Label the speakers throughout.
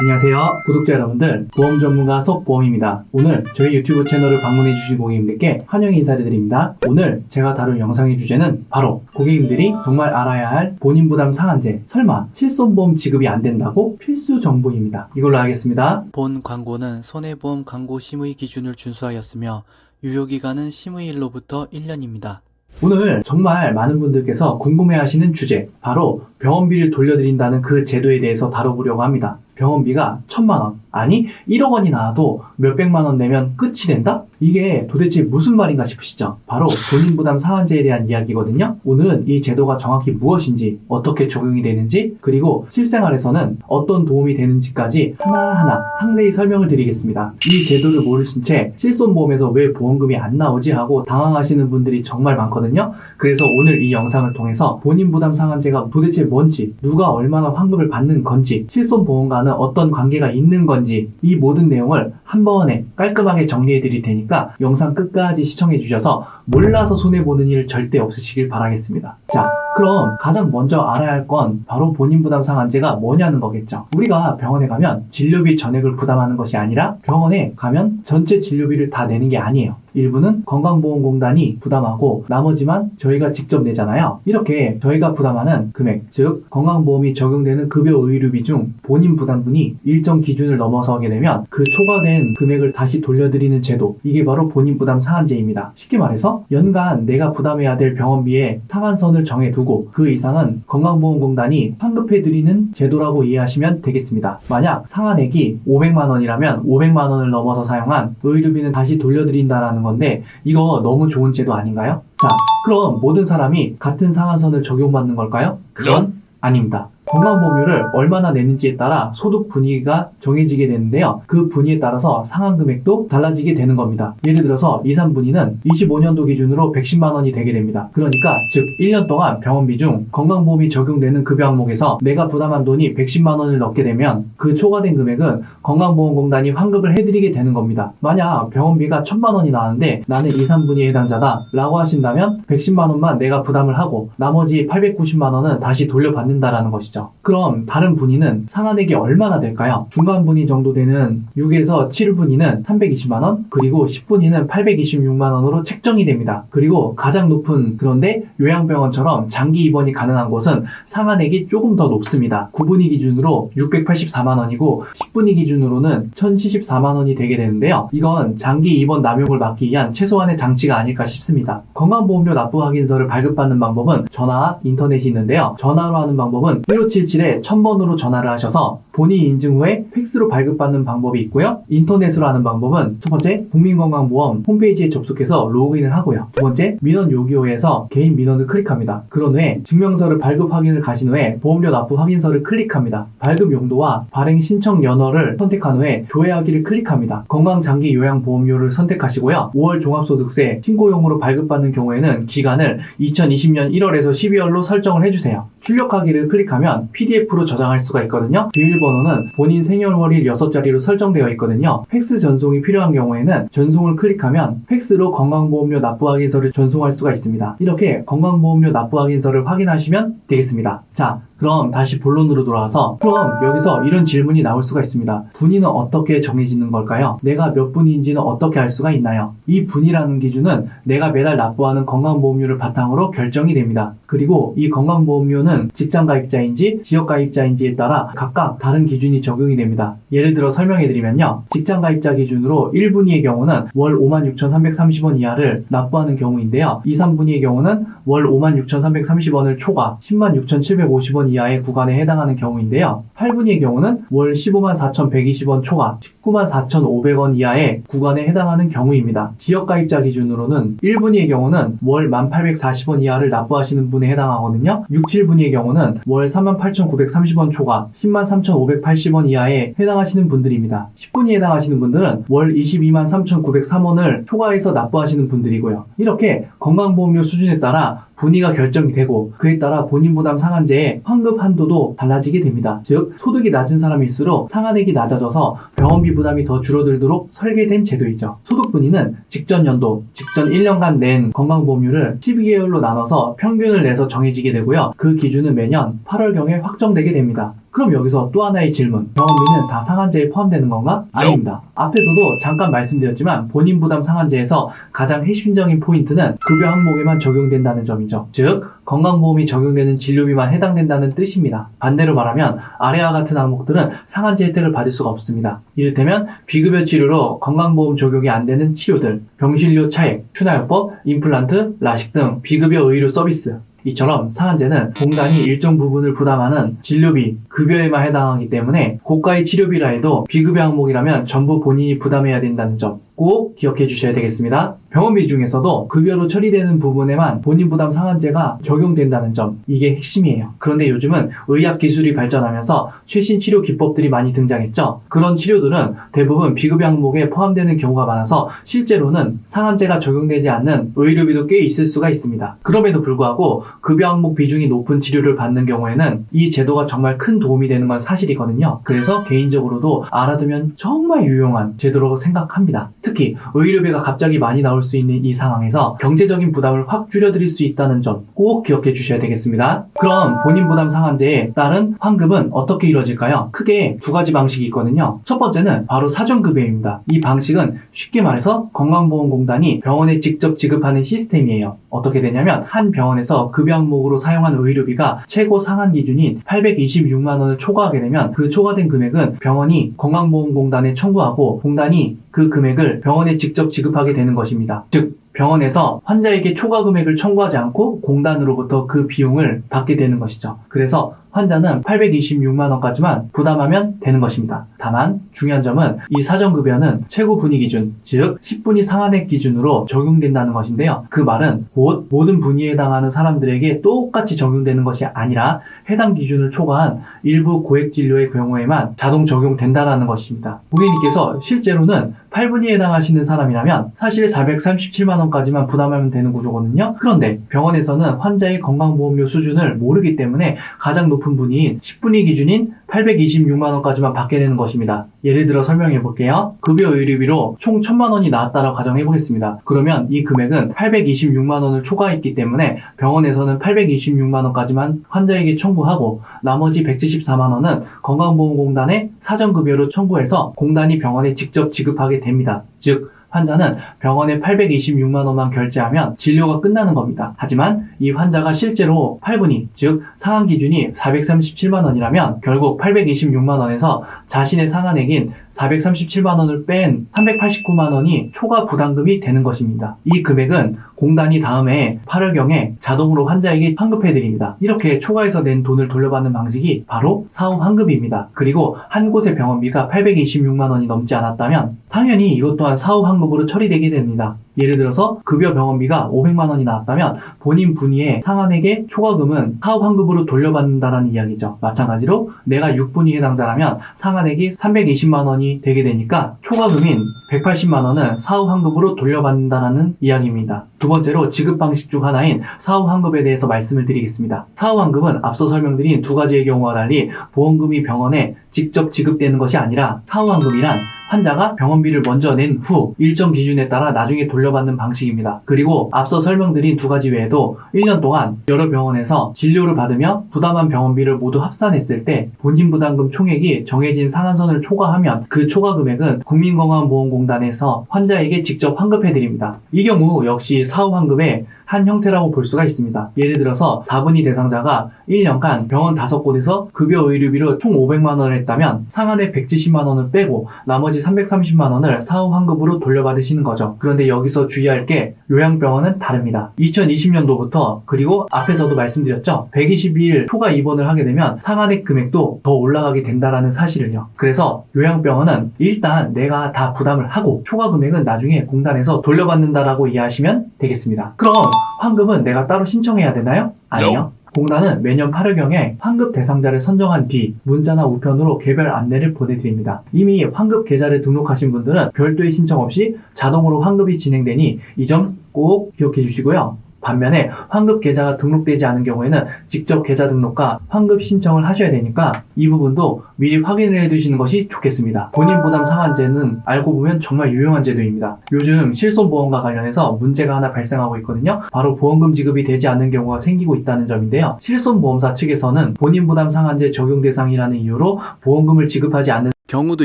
Speaker 1: 안녕하세요. 구독자 여러분들, 보험 전문가 속보험입니다. 오늘 저희 유튜브 채널을 방문해 주신 고객님들께 환영 인사드립니다. 오늘 제가 다룰 영상의 주제는 바로 고객님들이 정말 알아야 할 본인 부담 상한제, 설마 실손보험 지급이 안 된다고 필수 정보입니다. 이걸로 하겠습니다.
Speaker 2: 본 광고는 손해보험 광고 심의 기준을 준수하였으며 유효기간은 심의일로부터 1년입니다.
Speaker 1: 오늘 정말 많은 분들께서 궁금해하시는 주제, 바로 병원비를 돌려드린다는 그 제도에 대해서 다뤄보려고 합니다. 병원비가 천만 원, 아니 1억 원이 나와도 몇백만 원 내면 끝이 된다? 이게 도대체 무슨 말인가 싶으시죠? 바로 본인 부담 상한제에 대한 이야기거든요. 오늘은 이 제도가 정확히 무엇인지, 어떻게 적용이 되는지, 그리고 실생활에서는 어떤 도움이 되는지까지 하나하나 상세히 설명을 드리겠습니다. 이 제도를 모르신 채 실손보험에서 왜 보험금이 안 나오지 하고 당황하시는 분들이 정말 많거든요. 그래서 오늘 이 영상을 통해서 본인 부담 상한제가 도대체 뭔지, 누가 얼마나 환급을 받는 건지, 실손보험과는 어떤 관계가 있는 건지, 이 모든 내용을 한 번에 깔끔하게 정리해 드릴 테니까 영상 끝까지 시청해 주셔서 몰라서 손해보는 일 절대 없으시길 바라겠습니다. 자, 그럼 가장 먼저 알아야 할 건 바로 본인 부담 상한제가 뭐냐는 거겠죠. 우리가 병원에 가면 진료비 전액을 부담하는 것이 아니라 병원에 가면 전체 진료비를 다 내는 게 아니에요. 일부는 건강보험공단이 부담하고 나머지만 저희가 직접 내잖아요. 이렇게 저희가 부담하는 금액, 즉 건강보험이 적용되는 급여 의료비 중 본인 부담분이 일정 기준을 넘어서게 되면 그 초과된 금액을 다시 돌려드리는 제도, 이게 바로 본인 부담 상한제입니다. 쉽게 말해서 연간 내가 부담해야 될 병원비의 상한선을 정해두고 그 이상은 건강보험공단이 환급해드리는 제도라고 이해하시면 되겠습니다. 만약 상한액이 500만 원이라면 500만 원을 넘어서 사용한 의료비는 다시 돌려드린다라는 건데 이거 너무 좋은 제도 아닌가요? 자, 그럼 모든 사람이 같은 상한선을 적용받는 걸까요? 그건 아닙니다. 건강보험료를 얼마나 내는지에 따라 소득 분위기가 정해지게 되는데요. 그 분위에 따라서 상한 금액도 달라지게 되는 겁니다. 예를 들어서 2, 3분위는 25년도 기준으로 110만 원이 되게 됩니다. 그러니까 즉 1년 동안 병원비 중 건강보험이 적용되는 급여 항목에서 내가 부담한 돈이 110만 원을 넘게 되면 그 초과된 금액은 건강보험공단이 환급을 해드리게 되는 겁니다. 만약 병원비가 1000만 원이 나왔는데 나는 2, 3분위의 해당자다 라고 하신다면 110만 원만 내가 부담을 하고 나머지 890만 원은 다시 돌려받는다라는 것이죠. 그럼 다른 분위는 상한액이 얼마나 될까요? 중간 분위 정도 되는 6에서 7분위는 320만원, 그리고 10분위는 826만원으로 책정이 됩니다. 그리고 가장 높은 그런데 요양병원처럼 장기 입원이 가능한 곳은 상한액이 조금 더 높습니다. 9분위 기준으로 684만원이고 10분위 기준으로는 1074만원이 되게 되는데요. 이건 장기 입원 남용을 막기 위한 최소한의 장치가 아닐까 싶습니다. 건강보험료 납부 확인서를 발급받는 방법은 전화와 인터넷이 있는데요. 전화로 하는 방법은 1 5 177에 1000번으로 전화를 하셔서 본인 인증 후에 팩스로 발급받는 방법이 있고요. 인터넷으로 하는 방법은 첫 번째 국민건강보험 홈페이지에 접속해서 로그인을 하고요. 두 번째 민원 요기호에서 개인 민원을 클릭합니다. 그런 후에 증명서를 발급 확인을 가신 후에 보험료 납부 확인서를 클릭합니다. 발급 용도와 발행 신청 연어를 선택한 후에 조회하기를 클릭합니다. 건강장기 요양보험료를 선택하시고요. 5월 종합소득세 신고용으로 발급받는 경우에는 기간을 2020년 1월에서 12월로 설정을 해주세요. 출력하기를 클릭하면 PDF로 저장할 수가 있거든요. 비밀번호 는 본인 생년월일 6자리로 설정되어 있거든요. 팩스 전송이 필요한 경우에는 전송을 클릭하면 팩스로 건강보험료 납부 확인서를 전송할 수가 있습니다. 이렇게 건강보험료 납부 확인서를 확인하시면 되겠습니다. 자, 그럼 다시 본론으로 돌아와서 그럼 여기서 이런 질문이 나올 수가 있습니다. 분위는 어떻게 정해지는 걸까요? 내가 몇 분인지는 어떻게 알 수가 있나요? 이 분이라는 기준은 내가 매달 납부하는 건강보험료를 바탕으로 결정이 됩니다. 그리고 이 건강보험료는 직장가입자인지 지역가입자인지에 따라 각각 다른 기준이 적용이 됩니다. 예를 들어 설명해드리면요. 직장 가입자 기준으로 1분위의 경우는 월 56,330원 이하를 납부하는 경우인데요. 2, 3분위의 경우는 월 56,330원을 초과 106,750원 이하의 구간에 해당하는 경우인데요. 8분위의 경우는 월 15만 4,120원 초과 19만 4,500원 이하의 구간에 해당하는 경우입니다. 지역 가입자 기준으로는 1분위의 경우는 월 1,840원 이하를 납부하시는 분에 해당하거든요. 6, 7분위의 경우는 월 38,930원 초과 10만 3,580원 이하에 해당하시는 분들입니다. 10분위에 해당하시는 분들은 월 22만 3,903원을 초과해서 납부하시는 분들이고요. 이렇게 건강보험료 수준에 따라 분위가 결정이 되고 그에 따라 본인 부담 상한제의 환급 한도도 달라지게 됩니다. 즉 소득이 낮은 사람일수록 상한액이 낮아져서 병원비 부담이 더 줄어들도록 설계된 제도이죠. 소득 분위는 직전 연도, 직전 1년간 낸 건강보험료를 12개월로 나눠서 평균을 내서 정해지게 되고요. 그 기준은 매년 8월경에 확정되게 됩니다. 그럼 여기서 또 하나의 질문. 병원비는 다 상한제에 포함되는 건가? 아닙니다. 앞에서도 잠깐 말씀드렸지만 본인 부담 상한제에서 가장 핵심적인 포인트는 급여 항목에만 적용된다는 점이 죠. 즉, 건강보험이 적용되는 진료비만 해당된다는 뜻입니다. 반대로 말하면 아래와 같은 항목들은 상한제 혜택을 받을 수가 없습니다. 이를테면 비급여 치료로 건강보험 적용이 안 되는 치료들, 병실료 차액, 추나요법, 임플란트, 라식 등 비급여 의료 서비스, 이처럼 상한제는 공단이 일정 부분을 부담하는 진료비, 급여에만 해당하기 때문에 고가의 치료비라 해도 비급여 항목이라면 전부 본인이 부담해야 된다는 점 꼭 기억해 주셔야 되겠습니다. 병원비 중에서도 급여로 처리되는 부분에만 본인 부담 상한제가 적용된다는 점 이게 핵심이에요. 그런데 요즘은 의학 기술이 발전하면서 최신 치료 기법들이 많이 등장했죠. 그런 치료들은 대부분 비급여 항목에 포함되는 경우가 많아서 실제로는 상한제가 적용되지 않는 의료비도 꽤 있을 수가 있습니다. 그럼에도 불구하고 급여 항목 비중이 높은 치료를 받는 경우에는 이 제도가 정말 큰 도움이 되는 건 사실이거든요. 그래서 개인적으로도 알아두면 정말 유용한 제도라고 생각합니다. 특히 의료비가 갑자기 많이 나올 수 있는 이 상황에서 경제적인 부담을 확 줄여드릴 수 있다는 점 꼭 기억해 주셔야 되겠습니다. 그럼 본인 부담 상한제에 따른 환급은 어떻게 이루어질까요? 크게 두 가지 방식이 있거든요. 첫 번째는 바로 사전급여입니다. 이 방식은 쉽게 말해서 건강보험공단이 병원에 직접 지급하는 시스템이에요. 어떻게 되냐면 한 병원에서 급여 항목으로 사용한 의료비가 최고 상한 기준인 826만 원을 초과하게 되면 그 초과된 금액은 병원이 건강보험공단에 청구하고 공단이 그 금액을 병원에 직접 지급하게 되는 것입니다. 즉 병원에서 환자에게 초과 금액을 청구하지 않고 공단으로부터 그 비용을 받게 되는 것이죠. 그래서 환자는 826만 원까지만 부담하면 되는 것입니다. 다만 중요한 점은 이 사전급여는 최고 분위 기준, 즉 10분위 상한액 기준으로 적용된다는 것인데요. 그 말은 곧 모든 분위에 해당하는 사람들에게 똑같이 적용되는 것이 아니라 해당 기준을 초과한 일부 고액 진료의 경우에만 자동 적용된다는 것입니다. 고객님께서 실제로는 8분위에 해당하시는 사람이라면 사실 437만 원까지만 부담하면 되는 구조거든요. 그런데 병원에서는 환자의 건강보험료 수준을 모르기 때문에 가장 높은 분위인 10분위 기준인 826만 원까지만 받게 되는 것입니다. 예를 들어 설명해 볼게요. 급여 의료비로 총 1000만 원이 나왔다라고 가정해 보겠습니다. 그러면 이 금액은 826만 원을 초과했기 때문에 병원에서는 826만 원까지만 환자에게 청구하고 나머지 174만 원은 건강보험공단에 사전급여로 청구해서 공단이 병원에 직접 지급하게 됩니다. 즉 환자는 병원에 826만 원만 결제하면 진료가 끝나는 겁니다. 하지만 이 환자가 실제로 8분위, 즉 상한 기준이 437만 원이라면 결국 826만 원에서 자신의 상한액인 437만 원을 뺀 389만 원이 초과 부담금이 되는 것입니다. 이 금액은 공단이 다음해 8월경에 자동으로 환자에게 환급해 드립니다. 이렇게 초과해서 낸 돈을 돌려받는 방식이 바로 사후 환급입니다. 그리고 한 곳의 병원비가 826만 원이 넘지 않았다면 당연히 이것 또한 사후 환급으로 처리되게 됩니다. 예를 들어서 급여 병원비가 500만 원이 나왔다면 본인 분위의 상한액의 초과금은 사후 환급으로 돌려받는다는 이야기죠. 마찬가지로 내가 6분위 해당자라면 상한액이 320만 원이 되게 되니까 초과금인 180만 원은 사후 환급으로 돌려받는다는 이야기입니다. 두 번째로 지급 방식 중 하나인 사후 환급에 대해서 말씀을 드리겠습니다. 사후 환급은 앞서 설명드린 두 가지의 경우와 달리 보험금이 병원에 직접 지급되는 것이 아니라 사후 환급이란 환자가 병원비를 먼저 낸 후 일정 기준에 따라 나중에 돌려받는 방식입니다. 그리고 앞서 설명드린 두 가지 외에도 1년 동안 여러 병원에서 진료를 받으며 부담한 병원비를 모두 합산했을 때 본진 부담금 총액이 정해진 상한선을 초과하면 그 초과 금액은 국민건강보험공단에서 환자에게 직접 환급해드립니다. 이 경우 역시 사후 환급의 한 형태라고 볼 수가 있습니다. 예를 들어서 4분위 대상자가 1년간 병원 5곳에서 급여 의료비로 총 500만 원을 했다면 상한액 170만 원을 빼고 나머지 330만 원을 사후 환급으로 돌려받으시는 거죠. 그런데 여기서 주의할 게 요양병원은 다릅니다. 2020년도부터 그리고 앞에서도 말씀드렸죠. 122일 초과 입원을 하게 되면 상한액 금액도 더 올라가게 된다라는 사실을요. 그래서 요양병원은 일단 내가 다 부담을 하고 초과 금액은 나중에 공단에서 돌려받는다라고 이해하시면 되겠습니다. 그럼 환급은 내가 따로 신청해야 되나요? 아니요. 공단은 매년 8월경에 환급 대상자를 선정한 뒤 문자나 우편으로 개별 안내를 보내드립니다. 이미 환급 계좌를 등록하신 분들은 별도의 신청 없이 자동으로 환급이 진행되니 이 점 꼭 기억해 주시고요. 반면에 환급 계좌가 등록되지 않은 경우에는 직접 계좌 등록과 환급 신청을 하셔야 되니까 이 부분도 미리 확인을 해 두시는 것이 좋겠습니다. 본인 부담 상한제는 알고 보면 정말 유용한 제도입니다. 요즘 실손보험과 관련해서 문제가 하나 발생하고 있거든요. 바로 보험금 지급이 되지 않는 경우가 생기고 있다는 점인데요. 실손보험사 측에서는 본인 부담 상한제 적용 대상이라는 이유로 보험금을 지급하지 않는
Speaker 2: 경우도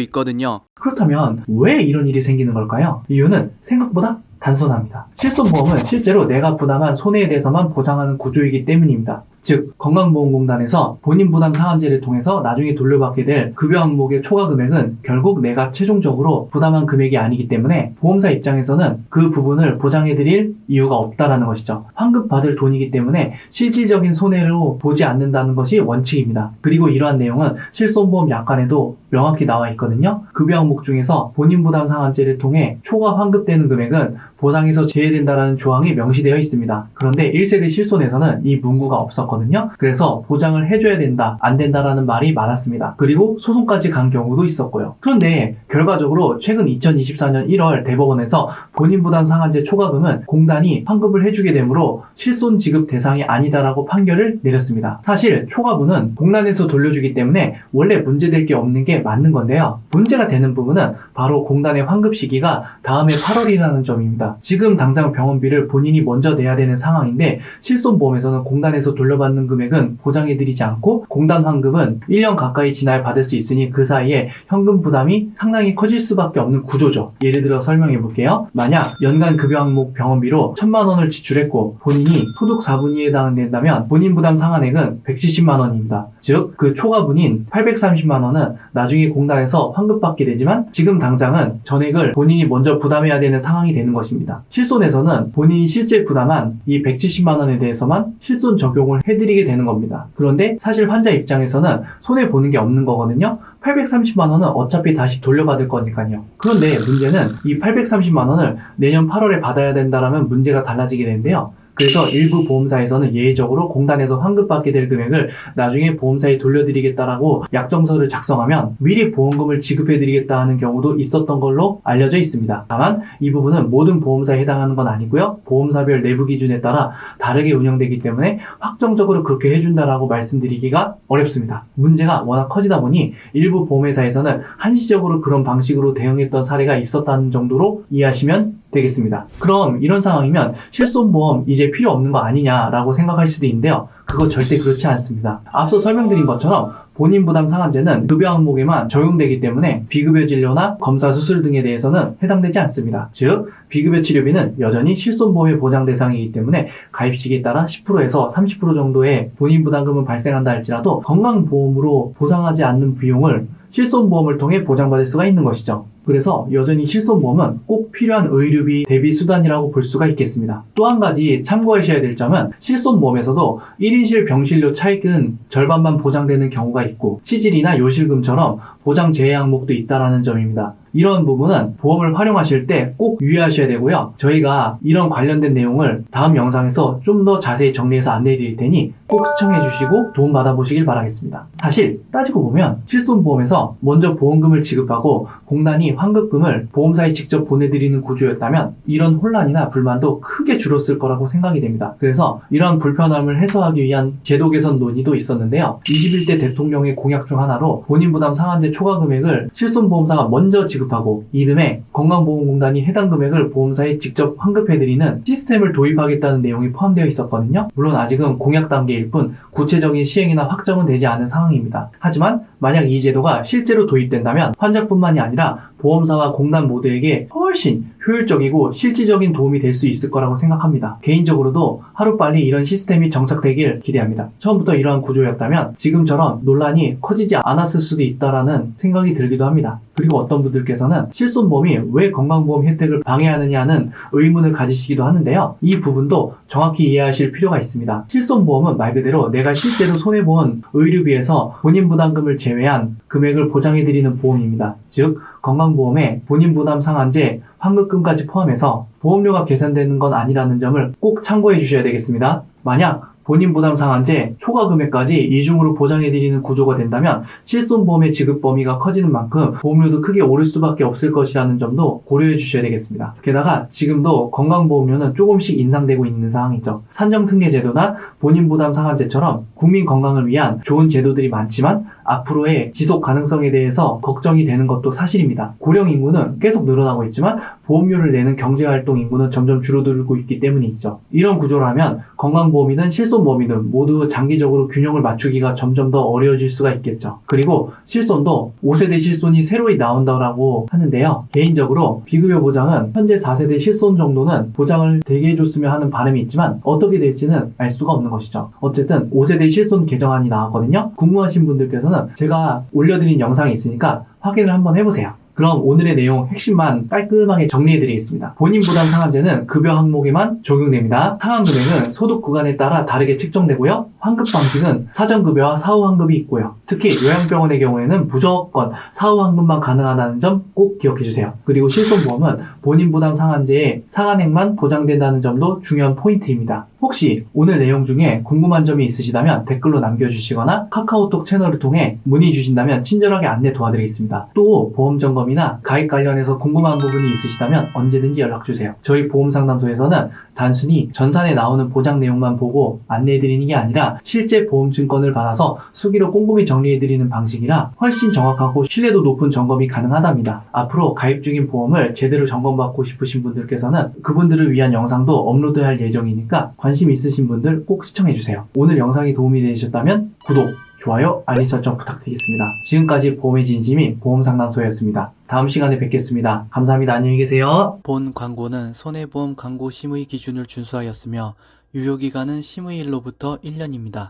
Speaker 2: 있거든요.
Speaker 1: 그렇다면 왜 이런 일이 생기는 걸까요? 이유는 생각보다 단순합니다. 실손보험은 실제로 내가 부담한 손해에 대해서만 보장하는 구조이기 때문입니다. 즉 건강보험공단에서 본인 부담 상한제를 통해서 나중에 돌려받게 될 급여 항목의 초과 금액은 결국 내가 최종적으로 부담한 금액이 아니기 때문에 보험사 입장에서는 그 부분을 보장해드릴 이유가 없다라는 것이죠. 환급 받을 돈이기 때문에 실질적인 손해로 보지 않는다는 것이 원칙입니다. 그리고 이러한 내용은 실손보험 약관에도 명확히 나와 있거든요. 급여 항목 중에서 본인 부담 상한제를 통해 초과 환급되는 금액은 보상에서 제외된다라는 조항이 명시되어 있습니다. 그런데 1세대 실손에서는 이 문구가 없었거든요. 그래서 보장을 해줘야 된다, 안 된다라는 말이 많았습니다. 그리고 소송까지 간 경우도 있었고요. 그런데 결과적으로 최근 2024년 1월 대법원에서 본인 부담 상한제 초과금은 공단이 환급을 해주게 되므로 실손 지급 대상이 아니다라고 판결을 내렸습니다. 사실 초과분은 공단에서 돌려주기 때문에 원래 문제될 게 없는 게 맞는 건데요. 문제가 되는 부분은 바로 공단의 환급 시기가 다음해 8월이라는 점입니다. 지금 당장 병원비를 본인이 먼저 내야 되는 상황인데 실손보험에서는 공단에서 돌려받는 금액은 보장해드리지 않고 공단 환급은 1년 가까이 지나야 받을 수 있으니 그 사이에 현금 부담이 상당히 커질 수밖에 없는 구조죠. 예를 들어 설명해 볼게요. 만약 연간 급여 항목 병원비로 1000만 원을 지출했고 본인이 소득 4분위에 해당된다면 본인 부담 상한액은 170만 원입니다. 즉 그 초과분인 830만 원은 나중 에 공단에서 환급받게 되지만 지금 당장은 전액을 본인이 먼저 부담해야 되는 상황이 되는 것입니다. 실손에서는 본인이 실제 부담한 이 170만 원에 대해서만 실손 적용을 해드리게 되는 겁니다. 그런데 사실 환자 입장에서는 손해 보는 게 없는 거거든요. 830만 원은 어차피 다시 돌려받을 거니까요. 그런데 문제는 이 830만 원을 내년 8월에 받아야 된다라면 문제가 달라지게 되는데요. 그래서 일부 보험사에서는 예외적으로 공단에서 환급받게 될 금액을 나중에 보험사에 돌려드리겠다라고 약정서를 작성하면 미리 보험금을 지급해드리겠다 하는 경우도 있었던 걸로 알려져 있습니다. 다만 이 부분은 모든 보험사에 해당하는 건 아니고요. 보험사별 내부 기준에 따라 다르게 운영되기 때문에 확정적으로 그렇게 해준다라고 말씀드리기가 어렵습니다. 문제가 워낙 커지다 보니 일부 보험회사에서는 한시적으로 그런 방식으로 대응했던 사례가 있었다는 정도로 이해하시면 되겠습니다. 그럼 이런 상황이면 실손보험 이제 필요 없는 거 아니냐라고 생각할 수도 있는데요. 그거 절대 그렇지 않습니다. 앞서 설명드린 것처럼 본인 부담 상한제는 급여 항목에만 적용되기 때문에 비급여 진료나 검사 수술 등에 대해서는 해당되지 않습니다. 즉 비급여 치료비는 여전히 실손보험의 보장 대상이기 때문에 가입 시기에 따라 10%에서 30% 정도의 본인 부담금은 발생한다 할지라도 건강보험으로 보상하지 않는 비용을 실손보험을 통해 보장받을 수가 있는 것이죠. 그래서 여전히 실손보험은 꼭 필요한 의료비 대비 수단이라고 볼 수가 있겠습니다. 또 한 가지 참고하셔야 될 점은 실손보험에서도 1인실 병실료 차익은 절반만 보장되는 경우가 있고 치질이나 요실금처럼 보장 제외 항목도 있다라는 점입니다. 이런 부분은 보험을 활용하실 때 꼭 유의하셔야 되고요. 저희가 이런 관련된 내용을 다음 영상에서 좀 더 자세히 정리해서 안내해 드릴 테니 꼭 시청해 주시고 도움 받아 보시길 바라겠습니다. 사실 따지고 보면 실손보험에서 먼저 보험금을 지급하고 공단이 환급금을 보험사에 직접 보내드리는 구조였다면 이런 혼란이나 불만도 크게 줄었을 거라고 생각이 됩니다. 그래서 이런 불편함을 해소하기 위한 제도 개선 논의도 있었는데요. 21대 대통령의 공약 중 하나로 본인 부담 상한제 초과 금액을 실손보험사가 먼저 지급하고 이듬해 건강보험공단이 해당 금액을 보험사에 직접 환급해드리는 시스템을 도입하겠다는 내용이 포함되어 있었거든요. 물론 아직은 공약 단계일 뿐 구체적인 시행이나 확정은 되지 않은 상황입니다. 하지만 만약 이 제도가 실제로 도입된다면 환자뿐만이 아니라 が 보험사와 공단 모두에게 훨씬 효율적이고 실질적인 도움이 될 수 있을 거라고 생각합니다. 개인적으로도 하루빨리 이런 시스템이 정착되길 기대합니다. 처음부터 이러한 구조였다면 지금처럼 논란이 커지지 않았을 수도 있다라는 생각이 들기도 합니다. 그리고 어떤 분들께서는 실손보험이 왜 건강보험 혜택을 방해하느냐는 의문을 가지시기도 하는데요. 이 부분도 정확히 이해하실 필요가 있습니다. 실손보험은 말 그대로 내가 실제로 손해본 의료비에서 본인 부담금을 제외한 금액을 보장해드리는 보험입니다. 즉, 건강 보험에 본인 부담 상한제, 환급금까지 포함해서 보험료가 계산되는 건 아니라는 점을 꼭 참고해 주셔야 되겠습니다. 만약 본인 부담 상한제, 초과 금액까지 이중으로 보장해드리는 구조가 된다면 실손보험의 지급 범위가 커지는 만큼 보험료도 크게 오를 수밖에 없을 것이라는 점도 고려해 주셔야 되겠습니다. 게다가 지금도 건강보험료는 조금씩 인상되고 있는 상황이죠. 산정특례제도나 본인 부담 상한제처럼 국민 건강을 위한 좋은 제도들이 많지만 앞으로의 지속 가능성에 대해서 걱정이 되는 것도 사실입니다. 고령 인구는 계속 늘어나고 있지만 보험료를 내는 경제활동 인구는 점점 줄어들고 있기 때문이죠. 이런 구조라면 건강보험이든 실손보험이든 모두 장기적으로 균형을 맞추기가 점점 더 어려워질 수가 있겠죠. 그리고 실손도 5세대 실손이 새로이 나온다고 하는데요. 개인적으로 비급여 보장은 현재 4세대 실손 정도는 보장을 되게 해줬으면 하는 바람이 있지만 어떻게 될지는 알 수가 없는 것이죠. 어쨌든 5세대 실손 개정안이 나왔거든요. 궁금하신 분들께서는 제가 올려드린 영상이 있으니까 확인을 한번 해보세요. 그럼 오늘의 내용 핵심만 깔끔하게 정리해드리겠습니다. 본인 부담 상한제는 급여 항목에만 적용됩니다. 상한 금액은 소득 구간에 따라 다르게 책정되고요. 환급 방식은 사전급여와 사후 환급이 있고요. 특히 요양병원의 경우에는 무조건 사후 환급만 가능하다는 점 꼭 기억해주세요. 그리고 실손보험은 본인 부담 상한제의 상한액만 보장된다는 점도 중요한 포인트입니다. 혹시 오늘 내용 중에 궁금한 점이 있으시다면 댓글로 남겨주시거나 카카오톡 채널을 통해 문의 주신다면 친절하게 안내 도와드리겠습니다. 또 보험 점검 이나 가입 관련해서 궁금한 부분이 있으시다면 언제든지 연락주세요. 저희 보험 상담소에서는 단순히 전산에 나오는 보장 내용만 보고 안내해드리는 게 아니라 실제 보험 증권을 받아서 수기로 꼼꼼히 정리해드리는 방식이라 훨씬 정확하고 신뢰도 높은 점검이 가능하답니다. 앞으로 가입 중인 보험을 제대로 점검받고 싶으신 분들께서는 그분들을 위한 영상도 업로드할 예정이니까 관심 있으신 분들 꼭 시청해주세요. 오늘 영상이 도움이 되셨다면 구독, 좋아요, 알림 설정 부탁드리겠습니다. 지금까지 보험의 진심이 보험상담소였습니다. 다음 시간에 뵙겠습니다. 감사합니다. 안녕히 계세요.
Speaker 2: 본 광고는 손해보험 광고 심의 기준을 준수하였으며 유효기간은 심의일로부터 1년입니다.